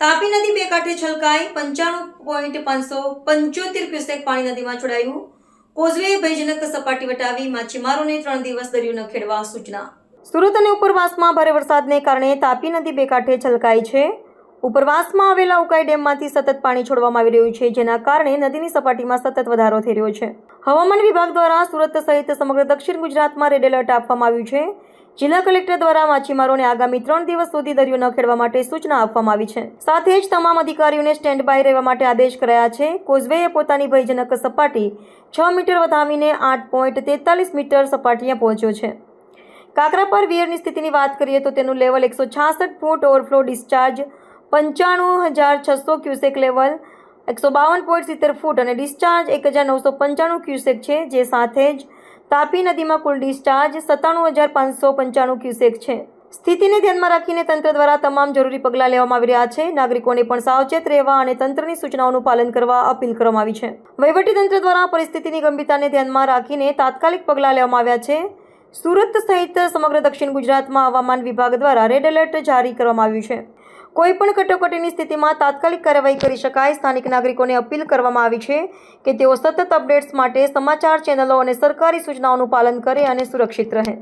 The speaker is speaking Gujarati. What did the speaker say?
તાપી નદી બે કાંઠે છલકાઈ, પંચાણું પોઈન્ટ પાંચસો પંચોતેર ક્યુસેક પાણી નદીમાં છોડાયું. કોઝવે ભયજનક સપાટી વટાવી, માછીમારોને ત્રણ દિવસ દરિયો ન ખેડવા સૂચના. સુરત અને ઉપરવાસમાં ભારે વરસાદને કારણે તાપી નદી બે કાંઠે છલકાઈ છે. ઉપરવાસમાં આવેલા ઉકાઈ ડેમમાંથી સતત પાણી છોડવામાં આવી રહ્યું છે, જેના કારણે નદીની સપાટીમાં સતત વધારો થઈ રહ્યો છે. હવામાન વિભાગ દ્વારા સુરત સહિત સમગ્ર દક્ષિણ ગુજરાતમાં રેડ એલર્ટ આપવામાં આવ્યું છે. જિલ્લા કલેક્ટર દ્વારા માછીમારોને આગામી ત્રણ દિવસ સુધી દરિયો ન ખેડવા માટે સૂચના આપવામાં આવી છે. સાથે જ તમામ અધિકારીઓને સ્ટેન્ડ બાય રહેવા માટે આદેશ કરાયા છે. કોઝવેએ પોતાની ભયજનક સપાટી છ મીટર વધાવીને આઠ પોઈન્ટ તેતાલીસ મીટર સપાટીએ પહોંચ્યો છે. કાકરાપર વિયરની સ્થિતિની વાત કરીએ તો તેનું લેવલ એકસો છાસઠ ફૂટ ઓવરફ્લો ડિસ્ચાર્જ પંચાણું હજાર છસો ક્યુસેક લેવલ એકસો બાવન પોઈન્ટ સિત્તેર ફૂટ અને ડિસ્ચાર્જ એક હજાર નવસો પંચાણું ક્યુસેક છે, જે સાથે જ તાપી નદીમાં કુલ ડિસ્ચાર્જ સત્તાણું હજાર પાંચસો પંચાણું ક્યુસેક છે. સ્થિતિને ધ્યાનમાં રાખીને તંત્ર દ્વારા તમામ જરૂરી પગલાં લેવામાં આવી રહ્યા છે. નાગરિકોને પણ સાવચેત રહેવા અને તંત્રની સૂચનાઓનું પાલન કરવા અપીલ કરવામાં આવી છે. વહીવટીતંત્ર દ્વારા પરિસ્થિતિની ગંભીરતાને ધ્યાનમાં રાખીને તાત્કાલિક પગલાં લેવામાં આવ્યા છે. સુરત સહિત સમગ્ર દક્ષિણ ગુજરાતમાં હવામાન વિભાગ દ્વારા રેડ એલર્ટ જારી કરવામાં આવ્યું છે. કોઈ પણ કટોકટીની સ્થિતિમાં તાત્કાલિક કાર્યવાહી કરી શકાય. સ્થાનિક નાગરિકોને અપીલ કરવામાં આવી છે કે તેઓ સતત અપડેટ્સ માટે સમાચાર ચેનલો અને સરકારી સૂચનાઓનું પાલન કરે અને સુરક્ષિત રહે.